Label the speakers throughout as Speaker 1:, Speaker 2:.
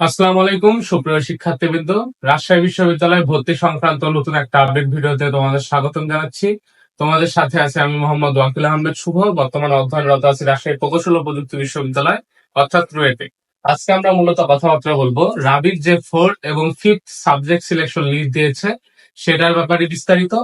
Speaker 1: আসসালামু আলাইকুম, সুপ্রিয় শিক্ষার্থীবৃন্দ। রাজশাহী বিশ্ববিদ্যালয়ে ভর্তি সংক্রান্ত নতুন একটা আপডেট ভিডিওতে তোমাদের স্বাগতম জানাচ্ছি। তোমাদের সাথে আছে আমি মোহাম্মদ ওয়াকিল আহমেদ শুভ। বর্তমানে অধ্যয়নরত আছি রাজশাহী প্রকৌশল প্রযুক্তি বিশ্ববিদ্যালয়, অর্থাৎ রুয়েটে। আজকে আমরা মূলত কথাবার্তা বলব। রাবির যে ফোর্থ এবং ফিফথ সাবজেক্ট সিলেকশন লিস্ট দিয়েছে, সেটার ব্যাপারে বিস্তারিত।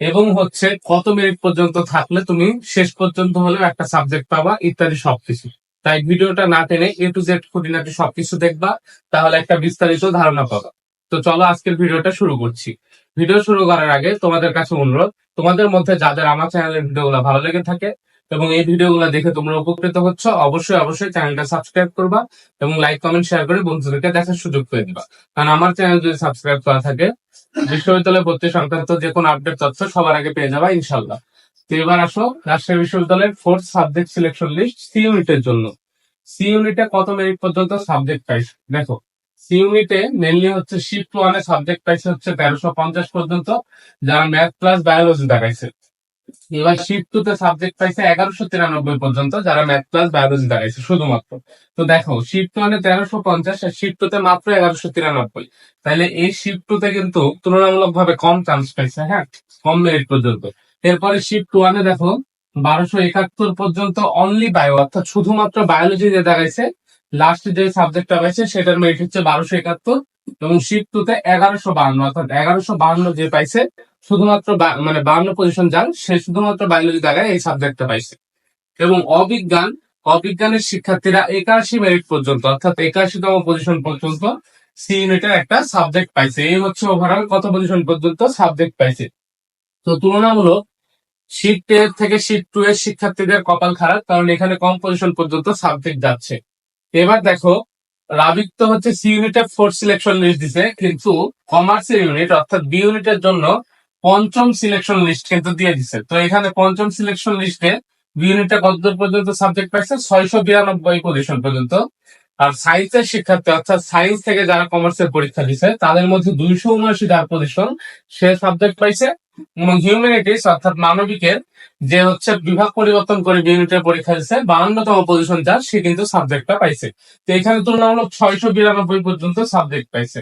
Speaker 1: এবং হচ্ছে কত মিনিট পর্যন্ত থাকলে তুমি শেষ পর্যন্ত হলেও একটা সাবজেক্ট পাবা, ইত্যাদি সবকিছু। তাই ভিডিওটা না টেনে এ টু জেড খুঁটিনাটি সবকিছু দেখবা, তাহলে একটা বিস্তারিত ধারণা পাবা। তো চলো আজকের ভিডিওটা শুরু করছি। ভিডিও শুরু করার আগে তোমাদের কাছে অনুরোধ, তোমাদের মধ্যে যাদের আমার চ্যানেলের ভিডিওগুলো ভালো লেগে থাকে এবং এই ভিডিওগুলো দেখে তোমরা উপকৃত হচ্ছ, অবশ্যই অবশ্যই চ্যানেলটা সাবস্ক্রাইব করবা এবং লাইক কমেন্ট শেয়ার করে বন্ধুদেরকে দেখার সুযোগ করে দিবা। কারণ আমার চ্যানেল যদি সাবস্ক্রাইব করা থাকে, বিশ্ববিদ্যালয় ভর্তি সংক্রান্ত যে কোনো আপডেট তথ্য সবার আগে পেয়ে যাবা ইনশাল্লাহ তো এবার আসো রাজশাহী বিশ্ববিদ্যালয়ের fourth subject selection list C ইউনিটের জন্য। সি ইউনিটে কত মিনিট পর্যন্ত সাবজেক্ট পাইছে দেখো সি ইউনিটে মেনলি হচ্ছে শিফট ওয়ানে সাবজেক্ট পাইছে হচ্ছে তেরোশো পঞ্চাশ পর্যন্ত, যারা ম্যাথ প্লাস বায়োলজি দেখাইছে। এবার শিফট টু তে সাবজেক্ট পাইছে এগারোশো তিরানব্বই পর্যন্ত, যারা ম্যাথ প্লাস বায়োলজি দেখাইছে, শুধুমাত্র। তো দেখো শিফট ওয়ানে তেরোশো পঞ্চাশ আর শিফট টু তে মাত্র এগারোশো তিরানব্বই। তাহলে এই শিফট টু তে কিন্তু তুলনামূলক ভাবে কম চান্স পাইছে হ্যাঁ? কম মেরিট পর্যন্ত। এরপরে শিফট ওয়ানে দেখো, বারোশো একাত্তর পর্যন্ত অনলি বায়ো অর্থাৎ শুধুমাত্র বায়োলজি যে দেখাইছে। লাস্ট যে সাবজেক্টটা পাইছে, সেটার মেরিট হচ্ছে বারোশো একাত্তর এবং শিফট টু তে এগারোশো বাহান্ন, অর্থাৎ এগারোশো বাহান্ন যে পাইছে, শুধুমাত্র মানে বাহান্ন পজিশন যান সে শুধুমাত্র বায়োলজি দ্বারাই এই সাবজেক্টটা পাইছে। এবং অবিজ্ঞান, অবিজ্ঞানের শিক্ষার্থীরা একাশি মেরিট পর্যন্ত, অর্থাৎ একাশিতম পজিশন পর্যন্ত সি ইউনিটের একটা সাবজেক্ট পাইছে। এই হচ্ছে ওভারঅল কত পজিশন পর্যন্ত সাবজেক্ট পাইছে। তো তুলনামূলক শিফট এর থেকে শিফট টু এর শিক্ষার্থীদের কপাল খারাপ, কারণ এখানে কম পজিশন পর্যন্ত সাবজেক্ট যাচ্ছে। এবার দেখো রাবিক তো হচ্ছে সি ইউনিটের ফোর্থ সিলেকশন লিস্ট দিছে, কিন্তু কমার্সের ইউনিট অর্থাৎ বি ইউনিটের জন্য পঞ্চম সিলেকশন লিস্ট কিন্তু দিয়ে দিছে। তো এখানে পঞ্চম সিলেকশন লিস্টে বি ইউনিটে কতদূর পর্যন্ত সাবজেক্ট পাইছে? ছয়শো বিরানব্বই পজিশন পর্যন্ত। আর সায়েন্সের শিক্ষার্থী, অর্থাৎ সায়েন্স থেকে যারা কমার্সের পরীক্ষা দিছে, তাদের মধ্যে দুইশো উনআশি যার পজিশন সে সাবজেক্ট পাইছে। হিউম্যানিটিস অর্থাৎ মানবিকের যে হচ্ছে বিভাগ পরিবর্তন করে বি ইউনিটের পরীক্ষা দিচ্ছে বাউন্নতম পজিশন যার, সে কিন্তু সাবজেক্টটা পাইছে। তো এখানে তুলনামূলক ছয়শো বিরানব্বই পর্যন্ত সাবজেক্ট পাইছে।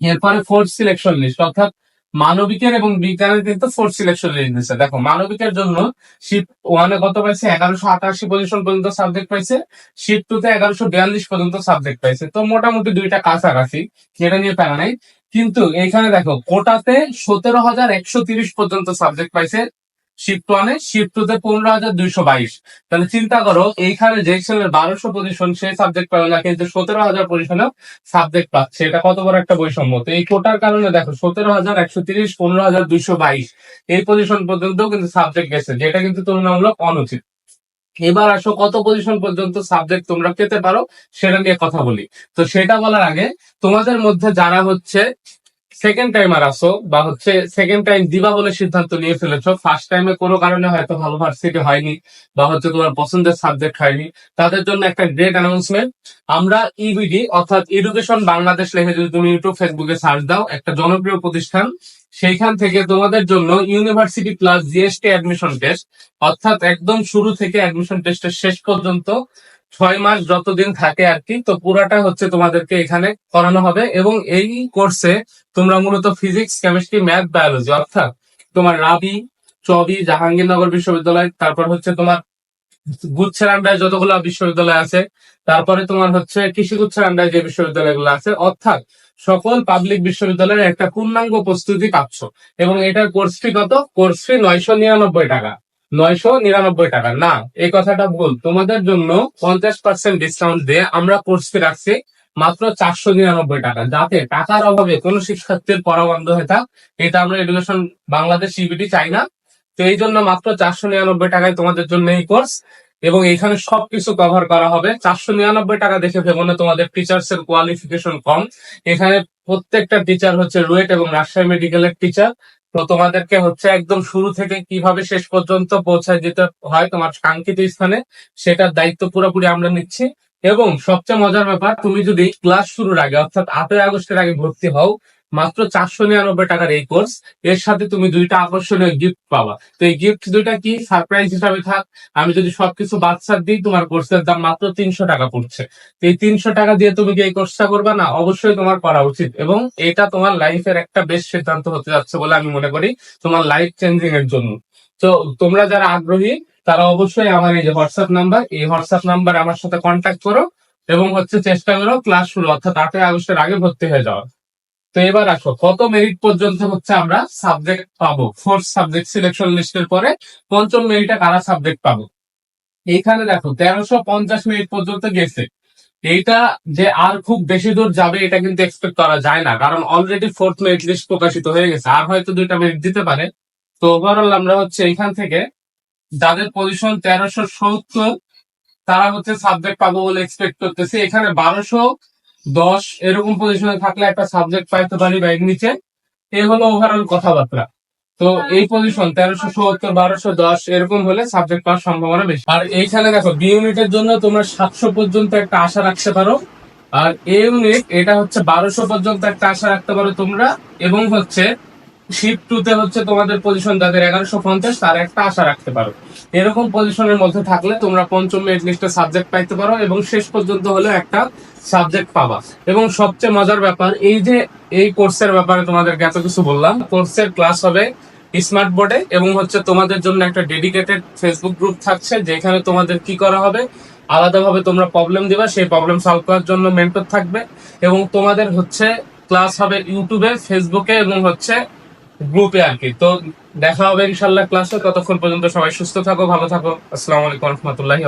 Speaker 1: এরপরে ফোর্থ সিলেকশন লিস্ট অর্থাৎ মানবিকের এবং বিজ্ঞানের কিন্তু ফোর্থ সিলেকশন লিস্ট দিচ্ছে দেখো, মানবিকের জন্য শিফট ওয়ানে কত পাইছে? এগারোশো আটাশি পজিশন পর্যন্ত সাবজেক্ট পাইছে। শিফট টু তে এগারোশো বিয়াল্লিশ পর্যন্ত সাবজেক্ট পাইছে। তো মোটামুটি দুইটা কাছাকাছি। যেটা নিয়ে প্যারা নাই। কিন্তু এখানে দেখো, কোটাতে সতেরো হাজার একশো তিরিশ পর্যন্ত সাবজেক্ট পাইছে শিফট ওয়ানে শিফট টু তে পনেরো হাজার দুইশো বাইশ। তাহলে চিন্তা করো, এইখানে যে ছেলের বারোশো পজিশন সে সাবজেক্ট পাবে না, কিন্তু সতেরো হাজার পজিশনেও সাবজেক্ট পাচ্ছে। এটা কত বড় একটা বৈষম্য? তো এই কোটার কারণে দেখো, সতেরো হাজার একশো তিরিশ, পনেরো হাজার দুইশো বাইশ, এই পজিশন পর্যন্ত কিন্তু সাবজেক্ট গেছে, যেটা কিন্তু তুলনামূলক অনুচিত। এবার আসো কত পজিশন পর্যন্ত সাবজেক্ট তোমরা পেতে পারো, সেটা নিয়ে কথা বলি। তো সেটা বলার আগে তোমাদের মধ্যে যারা হচ্ছে সেকেন্ড টাইমার আসো, বা হচ্ছে সেকেন্ড টাইম দিবা বলে সিদ্ধান্ত নিয়ে ফেলেছো ফার্স্ট টাইমে কোনো কারণে হয়তো ভালো ভার্সিটি হয়নি, বা হচ্ছে তোমার পছন্দের সাবজেক্ট হয়নি, তাদের জন্য একটা গ্রেট অ্যানাউন্সমেন্ট আমরা ইবিডি অর্থাৎ এডুকেশন বাংলাদেশ লেখে যদি তুমি ইউটিউব ফেসবুকে সার্চ দাও, একটা জনপ্রিয় প্রতিষ্ঠান, সেইখান থেকে তোমাদের জন্য university plus GST admission test অর্থাৎ একদম শুরু থেকে অ্যাডমিশন টেস্টের শেষ পর্যন্ত ছয় মাস যতদিন থাকে আর কি, তো পুরাটা হচ্ছে তোমাদেরকে এখানে করানো হবে। এবং এই কোর্সে তোমরা মূলত ফিজিক্স কেমিস্ট্রি ম্যাথ বায়োলজি অর্থাৎ তোমার রাবি, চবি, জাহাঙ্গীরনগর বিশ্ববিদ্যালয়, তারপর হচ্ছে তোমার গুচ্ছের আন্ডায় যতগুলো বিশ্ববিদ্যালয় আছে, তারপরে তোমার হচ্ছে কৃষিগুচ্ছের আন্ডায় যে বিশ্ববিদ্যালয়গুলো আছে, অর্থাৎ সকল পাবলিক বিশ্ববিদ্যালয়ের একটা পূর্ণাঙ্গ প্রস্তুতি পাচ্ছ। এবং এটার কোর্স ফি কত? কোর্স ফি নয়শো নিরানব্বই টাকা। নয়শো নিরানব্বই টাকা না, এই কথাটা ভুল। তোমাদের জন্য পঞ্চাশ পার্সেন্ট ডিসকাউন্ট দিয়ে আমরা কোর্স ফি রাখছি মাত্র চারশো নিরানব্বই টাকা। যাতে টাকার অভাবে কোনো শিক্ষার্থীর পড়া বন্ধ হয়ে থাক, এটা আমরা এডুকেশন বাংলাদেশ সিবিটি চাই না। তো এই জন্য মাত্র চারশো নিরানব্বই টাকায় তোমাদের জন্য এই কোর্স এবং এখানে সবকিছু কভার করা হবে। চারশো নিরানব্বই টাকা দেখে ভেবো না, তোমাদের টিচার্স এর কোয়ালিফিকেশন কম। এখানে প্রত্যেকটা টিচার হচ্ছে রুয়েট এবং রাজশাহী মেডিকেলের টিচার তো তোমাদেরকে হচ্ছে একদম শুরু থেকে কীভাবে শেষ পর্যন্ত পৌঁছায় যেতে হয় তোমার কাঙ্ক্ষিত স্থানে, সেটার দায়িত্ব পুরোপুরি আমরা নিচ্ছি। এবং সবচেয়ে মজার ব্যাপার, তুমি যদি ক্লাস শুরুর আগে, অর্থাৎ আটই আগস্টের আগে ভর্তি হও মাত্র চারশো নিরানব্বই টাকার এই কোর্স এর সাথে তুমি দুইটা আকর্ষণীয় গিফট পাবা। তো এই গিফট দুইটা কি? সারপ্রাইজ হিসাবে থাক। আমি যদি সবকিছু বাচ্চার দিই, তোমার কোর্সের দাম মাত্র তিনশো টাকা পড়ছে। তো এই তিনশো টাকা দিয়ে তুমি কি এই কোর্সটা করবা? না, অবশ্যই তোমার করা উচিত। এবং এটা তোমার লাইফের একটা বেশ সিদ্ধান্ত হতে যাচ্ছে বলে আমি মনে করি তোমার লাইফ চেঞ্জিং এর জন্য। তো তোমরা যারা আগ্রহী, তারা অবশ্যই আমার এই যে হোয়াটসঅ্যাপ নাম্বার এই হোয়াটসঅ্যাপ নাম্বার আমার সাথে কন্ট্যাক্ট করো এবং হচ্ছে চেষ্টা করো ক্লাস শুরু, অর্থাৎ আটই আগস্টের আগে ভর্তি হয়ে যাওয়া তো এবার আসো, কত মেরিট পর্যন্ত হচ্ছে আমরা সাবজেক্ট পাবো? ফোর্থ সাবজেক্ট সিলেকশন লিস্টের পরে পঞ্চম মেরিটে কারা সাবজেক্ট পাবো? এইখানে দেখো, তেরোশো পঞ্চাশ মিনিট পর্যন্ত গেছে। এইটা যে আর খুব বেশি দূর যাবে, এটা কিন্তু এক্সপেক্ট করা যায় না, কারণ অলরেডি ফোর্থ মেরিট লিস্ট প্রকাশিত হয়ে গেছে। আর হয়তো দুইটা মেরিট দিতে পারে। তো ওভারঅল আমরা হচ্ছে এখান থেকে যাদের পজিশন তেরোশো সত্তর, তারা হচ্ছে সাবজেক্ট পাবো বলে এক্সপেক্ট করতেছি। এখানে বারোশো দশ, এরকম পজিশনে থাকলে একটা সাবজেক্ট পাইতে পারি বা নিচে। এ হলো ওভারঅল কথাবার্তা। তো এই পজিশন তেরোশো সত্তর, বারোশো দশ, এরকম হলে সাবজেক্ট পাওয়ার সম্ভাবনা বেশি। আর এইখানে দেখো বি ইউনিটের জন্য তোমরা সাতশো পর্যন্ত একটা আশা রাখতে পারো। আর এ ইউনিট এটা হচ্ছে বারোশো পর্যন্ত একটা আশা রাখতে পারো তোমরা। এবং হচ্ছে শিফট টু তে হচ্ছে তোমাদের পজিশন যাদের এগারোশো পঞ্চাশ, তার একটা আশা রাখতে পারো। এরকম পজিশনের মধ্যে থাকলে তোমরা পঞ্চম লিস্টে সাবজেক্ট পাইতে পারো এবং শেষ পর্যন্ত হলে একটা সাবজেক্ট পাবা। এবং সবচেয়ে মজার ব্যাপার, এই যে এই কোর্সের ব্যাপারে তোমাদেরকে এত কিছু বললাম কোর্সের ক্লাস হবে স্মার্ট বোর্ডে এবং হচ্ছে তোমাদের জন্য একটা ডেডিকেটেড ফেসবুক গ্রুপ থাকছে, যেখানে তোমাদের কি করা হবে, আলাদাভাবে তোমরা প্রবলেম দিবা, সেই প্রবলেম সলভ করার জন্য মেন্টর থাকবে এবং তোমাদের হচ্ছে ক্লাস হবে ইউটিউবে ফেসবুকে এবং হচ্ছে গ্রুপে আর কি। তো দেখা হবে ইনশাল্লাহ ক্লাসে ততক্ষণ পর্যন্ত সবাই সুস্থ থাকো, ভালো থাকো। আসসালামু আলাইকুম রহমতুল্লাহি